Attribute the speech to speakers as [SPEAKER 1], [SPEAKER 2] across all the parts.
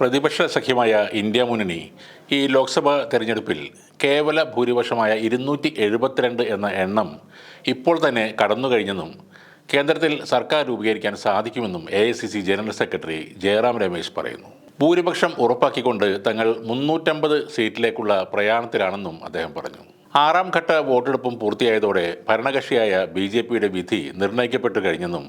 [SPEAKER 1] പ്രതിപക്ഷ സഖ്യമായ ഇന്ത്യ മുന്നണി ഈ ലോക്സഭാ തെരഞ്ഞെടുപ്പിൽ കേവല ഭൂരിപക്ഷമായ ഇരുന്നൂറ്റി എഴുപത്തിരണ്ട് എന്ന എണ്ണം ഇപ്പോൾ തന്നെ കടന്നു കഴിഞ്ഞെന്നും കേന്ദ്രത്തിൽ സർക്കാർ രൂപീകരിക്കാൻ സാധിക്കുമെന്നും A general secretary Jairam Ramesh പറയുന്നു. ഭൂരിപക്ഷം ഉറപ്പാക്കിക്കൊണ്ട് തങ്ങൾ മുന്നൂറ്റമ്പത് സീറ്റിലേക്കുള്ള പ്രയാണത്തിലാണെന്നും അദ്ദേഹം പറഞ്ഞു. ആറാം ഘട്ട വോട്ടെടുപ്പും പൂർത്തിയായതോടെ ഭരണകക്ഷിയായ ബി ജെ പിയുടെ വിധി നിർണയിക്കപ്പെട്ടു കഴിഞ്ഞെന്നും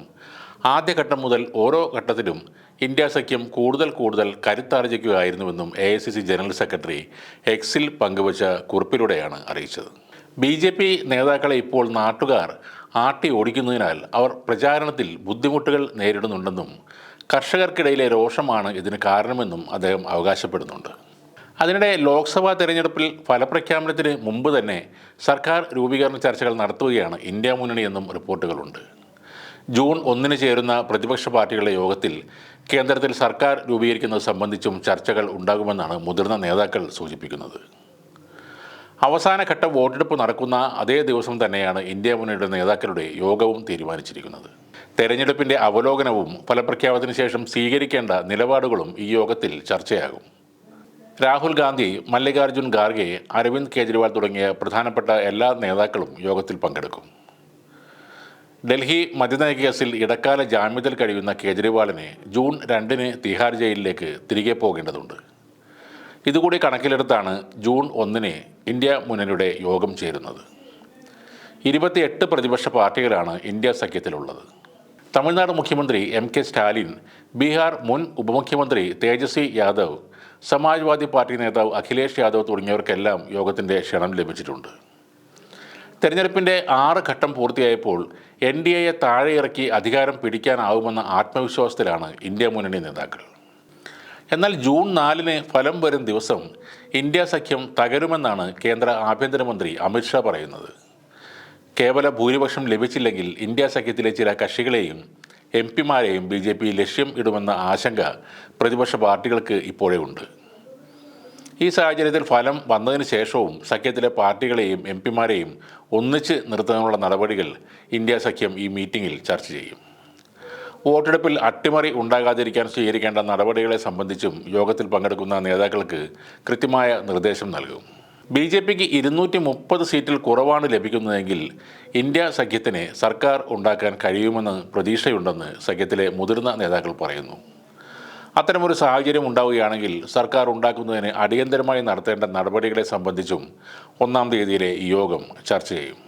[SPEAKER 1] ആദ്യഘട്ടം മുതൽ ഓരോ ഘട്ടത്തിലും ഇന്ത്യ സഖ്യം കൂടുതൽ കൂടുതൽ കരുത്താർജിക്കുകയായിരുന്നുവെന്നും എ ജനറൽ സെക്രട്ടറി എക്സിൽ പങ്കുവച്ച കുറിപ്പിലൂടെയാണ് അറിയിച്ചത്. ബി ജെ പി നേതാക്കളെ ഇപ്പോൾ നാട്ടുകാർ ആട്ടി ഓടിക്കുന്നതിനാൽ അവർ പ്രചാരണത്തിൽ ബുദ്ധിമുട്ടുകൾ നേരിടുന്നുണ്ടെന്നും കർഷകർക്കിടയിലെ രോഷമാണ് ഇതിന് കാരണമെന്നും അദ്ദേഹം അവകാശപ്പെടുന്നുണ്ട്. അതിനിടെ ലോക്സഭാ തെരഞ്ഞെടുപ്പിൽ ഫലപ്രഖ്യാപനത്തിന് മുമ്പ് തന്നെ സർക്കാർ രൂപീകരണ ചർച്ചകൾ നടത്തുകയാണ് ഇന്ത്യ മുന്നണി എന്നും റിപ്പോർട്ടുകളുണ്ട്. ജൂൺ ഒന്നിന് ചേരുന്ന പ്രതിപക്ഷ പാർട്ടികളുടെ യോഗത്തിൽ കേന്ദ്രത്തിൽ സർക്കാർ രൂപീകരിക്കുന്നത് സംബന്ധിച്ചും ചർച്ചകൾ ഉണ്ടാകുമെന്നാണ് മുതിർന്ന നേതാക്കൾ സൂചിപ്പിക്കുന്നത്. അവസാനഘട്ട വോട്ടെടുപ്പ് നടക്കുന്ന അതേ ദിവസം തന്നെയാണ് ഇന്ത്യ മുന്നണിയുടെ നേതാക്കളുടെ യോഗവും തീരുമാനിച്ചിരിക്കുന്നത്. തെരഞ്ഞെടുപ്പിന്റെ അവലോകനവും ഫലപ്രഖ്യാപനത്തിന് ശേഷം സ്വീകരിക്കേണ്ട നിലപാടുകളും ഈ യോഗത്തിൽ ചർച്ചയാകും. രാഹുൽ ഗാന്ധി മല്ലികാർജുൻ ഖാർഗെ അരവിന്ദ് കെജ്രിവാൾ തുടങ്ങിയ പ്രധാനപ്പെട്ട എല്ലാ നേതാക്കളും യോഗത്തിൽ പങ്കെടുക്കും. ഡൽഹി മദ്യനയ കേസിൽ ഇടക്കാല ജാമ്യത്തിൽ കഴിയുന്ന കേജ്രിവാളിനെ ജൂൺ രണ്ടിന് തിഹാർ ജയിലിലേക്ക് തിരികെ പോകേണ്ടതുണ്ട്. ഇതുകൂടി കണക്കിലെടുത്താണ് ജൂൺ ഒന്നിന് ഇന്ത്യ മുന്നണിയുടെ യോഗം ചേരുന്നത്. ഇരുപത്തിയെട്ട് പ്രതിപക്ഷ പാർട്ടികളാണ് ഇന്ത്യ സഖ്യത്തിലുള്ളത്. തമിഴ്നാട് മുഖ്യമന്ത്രി എം കെ സ്റ്റാലിൻ ബീഹാർ മുൻ ഉപമുഖ്യമന്ത്രി തേജസ്വി യാദവ് സമാജ്വാദി പാർട്ടി നേതാവ് അഖിലേഷ് യാദവ് തുടങ്ങിയവർക്കെല്ലാം യോഗത്തിന്റെ ക്ഷണം ലഭിച്ചിട്ടുണ്ട്. തെരഞ്ഞെടുപ്പിന്റെ ആറ് ഘട്ടം പൂർത്തിയായപ്പോൾ എൻ ഡി എയെ താഴെ ഇറക്കി അധികാരം പിടിക്കാനാവുമെന്ന ആത്മവിശ്വാസത്തിലാണ് ഇന്ത്യ മുന്നണി നേതാക്കൾ. എന്നാൽ ജൂൺ നാലിന് ഫലം വരും ദിവസം ഇന്ത്യ സഖ്യം തകരുമെന്നാണ് കേന്ദ്ര ആഭ്യന്തരമന്ത്രി അമിത്ഷാ പറയുന്നത്. കേവല ഭൂരിപക്ഷം ലഭിച്ചില്ലെങ്കിൽ ഇന്ത്യ സഖ്യത്തിലെ ചില കക്ഷികളെയും എം പിമാരെയും ബി ജെ പി ലക്ഷ്യം ഇടുമെന്ന ആശങ്ക പ്രതിപക്ഷ പാർട്ടികൾക്ക് ഇപ്പോഴേ ഉണ്ട്. ഈ സാഹചര്യത്തിൽ ഫലം വന്നതിന് ശേഷവും സഖ്യത്തിലെ പാർട്ടികളെയും എം പിമാരെയും ഒന്നിച്ച് നിർത്തുന്നതിനുള്ള നടപടികൾ ഇന്ത്യ സഖ്യം ഈ മീറ്റിംഗിൽ ചർച്ച ചെയ്യും. വോട്ടെടുപ്പിൽ അട്ടിമറി ഉണ്ടാകാതിരിക്കാൻ സ്വീകരിക്കേണ്ട നടപടികളെ സംബന്ധിച്ചും യോഗത്തിൽ പങ്കെടുക്കുന്ന നേതാക്കൾക്ക് കൃത്യമായ നിർദ്ദേശം നൽകും. ബി ജെ പിക്ക് ഇരുന്നൂറ്റി മുപ്പത് സീറ്റിൽ കുറവാണ് ലഭിക്കുന്നതെങ്കിൽ ഇന്ത്യ സഖ്യത്തിന് സർക്കാർ ഉണ്ടാക്കാൻ കഴിയുമെന്ന് പ്രതീക്ഷയുണ്ടെന്ന് സഖ്യത്തിലെ മുതിർന്ന നേതാക്കൾ പറയുന്നു. അത്തരമൊരു സാഹചര്യം ഉണ്ടാവുകയാണെങ്കിൽ സർക്കാർ ഉണ്ടാക്കുന്നതിന് അടിയന്തരമായി നടത്തേണ്ട നടപടികളെ സംബന്ധിച്ചും ഒന്നാം തീയതിയിലെ യോഗം ചർച്ച ചെയ്യും.